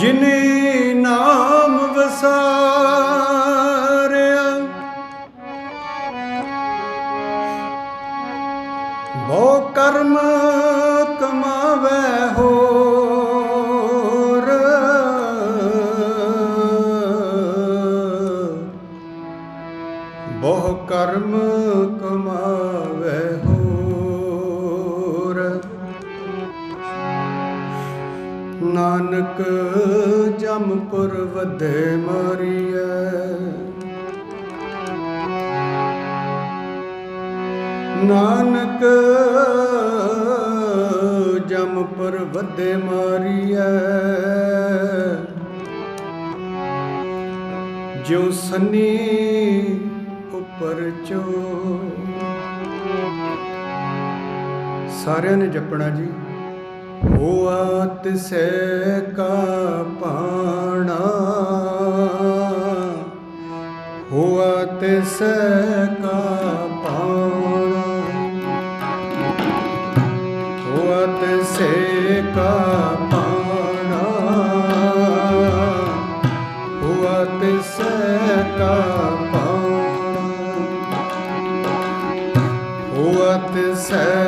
ਜਿਨੇ ਨਾਮ ਨਾਨਕ ਜਮਪੁਰ ਵਧੇ ਮਾਰੀਐ। ਨਾਨਕ ਜਮਪੁਰ ਵਧੇ ਮਾਰੀਐ। ਜੋ ਸੰਨੀ ਉੱਪਰ ਚੋ ਸਾਰਿਆਂ ਨੇ ਜਪਣਾ ਜੀ। ਹੋਆ ਤਿਸੈ ਕਾ ਪਾਣਾ। ਹੋਆ ਤਿਸੈ ਕਾ ਪਾਣਾ। ਹੋਆ ਤਿਸੈ ਕਾ ਪਾਣਾ। ਹੋਆ ਤਿਸੈ ਕਾ ਪਾਣਾ। ਹੋਆ ਤਿਸੈ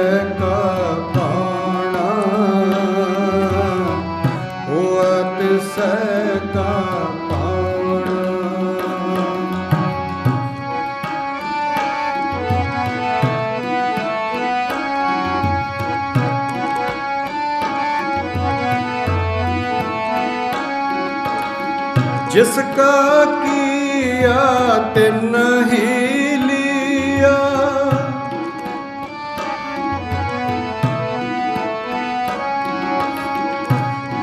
ਜਿਸ ਕਾ ਕੀਆ ਤਿਨ ਹੀ ਲਿਆ।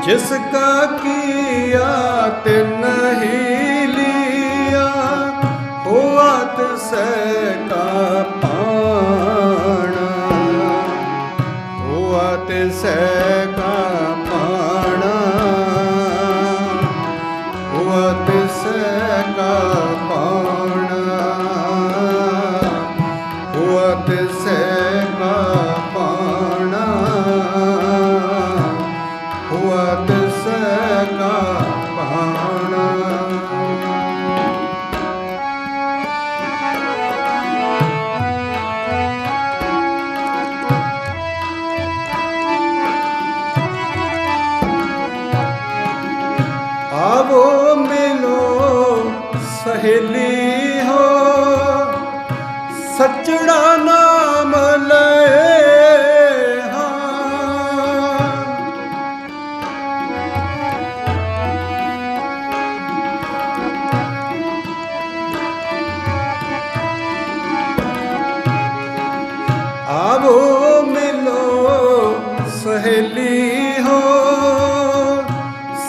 ਜਿਸ ਕਾ ਕੀਆ ਤਿਨ ਹੀ ਹੋਆ ਤਿਸੈ ਕਾ ਆਵੋ ਮਿਲੋ ਸਹੇਲੀ ਹੋ ਸੱਚੜਾ ਨਾ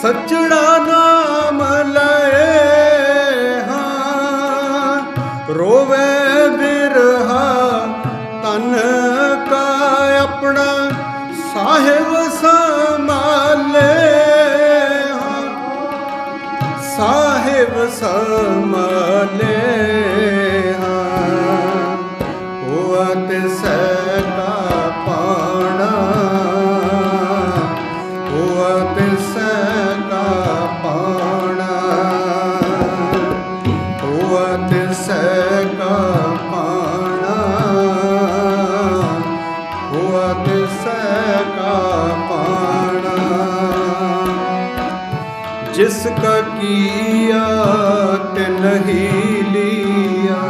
ਸੱਚੜਾ ਨਾਮ ਲਏ ਹਾਂ। ਰੋਵੇ ਬਿਰਹਾ ਤਨ ਕਾ ਆਪਣਾ ਸਾਹਿਬ ਸੰਭਾਲੇ ਹਾਂ। ਸਾਹਿਬ ਸੰਭਾਲੇ ਜਿਸ ਕਾ ਕੀਆ ਤੇ ਨਹੀਂ ਲਿਆ।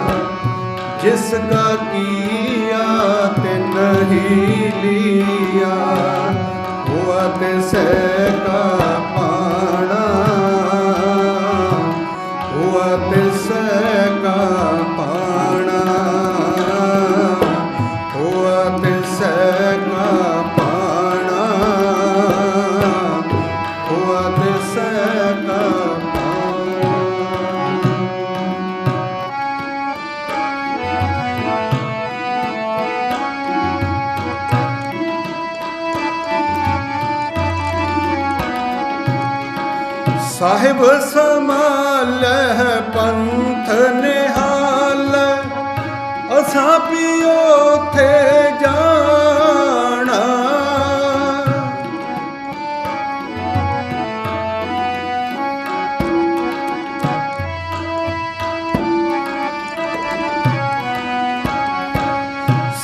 ਜਿਸ ਕਾ ਕੀਆ ਤੇ ਨਹੀਂ ਲਿਆ। ਹੋਆ ਤਿਸੈ ਕਾ ਸਾਹਿਬ ਸਮਾਲਹਿ ਪੰਥ ਨਿਹਾਲ ਅਸਾਂ ਪਿਓ ਥੇ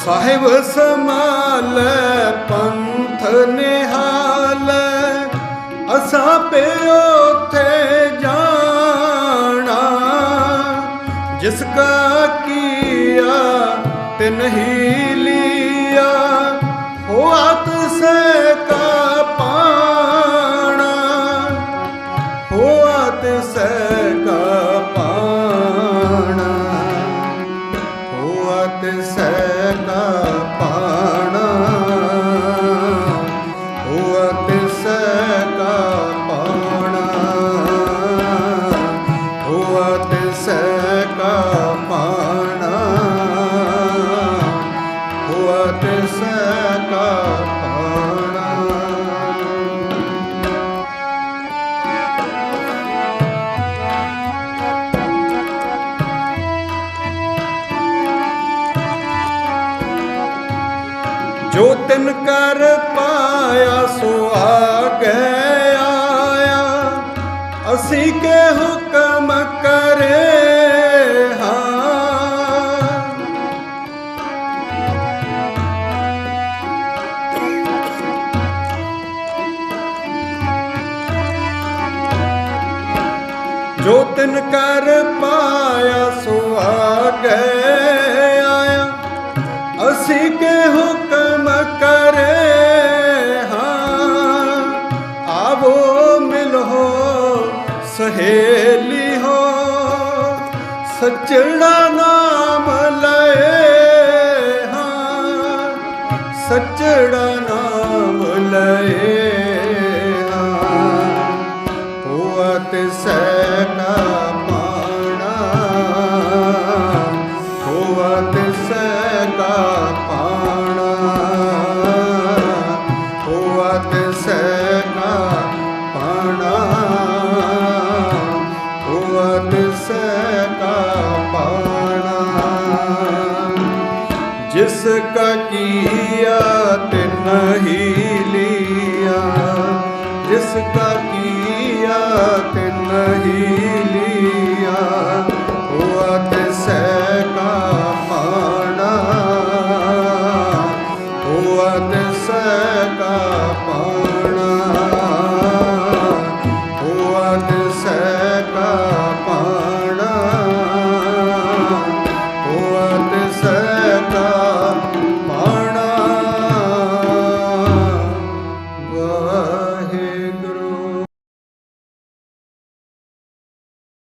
ਸਾਹਿਬ ਸਮਾਲੈ ਪੰਥ ਨਿਹਾਲ। ਅਸਾਂ ਪਿਓ ਥੇ ਜਾਣਾ, ਜਿਸ ਕਾ ਕੀਆ ਤਿਨ ਹੀ ਲਿਆ। ਹੋਆਤ ਸੇ ਕਾ ਪਾਣਾ ਹੋਆਤ ਸੇ ਕਾ ਜੋ ਤਿਨ ਕਰ ਪਾਇਆ, ਸੋ ਆਗੇ ਆਇਆ। ਅਸੀਂ ਕੇ ਹੁਕਮ ਕਰੇ ਹਾਂ। ਜੋ ਤਿਨ ਕਰ ਪਾਇਆ, ਸੋ ਆਗੇ ਆਇਆ। ਅਸੀਂ ਕੇ ਹੁਕਮ ਕਰੇ, ਹਾਂ। ਆਵੋ ਮਿਲੋ, ਸਹੇਲੀ ਹੋ। ਸੱਚੜਾ ਨਾਮ ਲਏ, ਹਾਂ। ਸੱਚੜਾ ਨਾਮ ਲਏ, ਹਾਂ। ਹੋਵਤ ਸੈ ਕਾ ਹੋਵਤ ਕਾ ਪਾਣਾ। ਜਿਸ ਕਾ ਕੀਆ ਤਿਨ ਹੀ ਲਿਆ। ਜਿਸ ਕਾ ਕੀਆ ਤਿਨ ਹੀ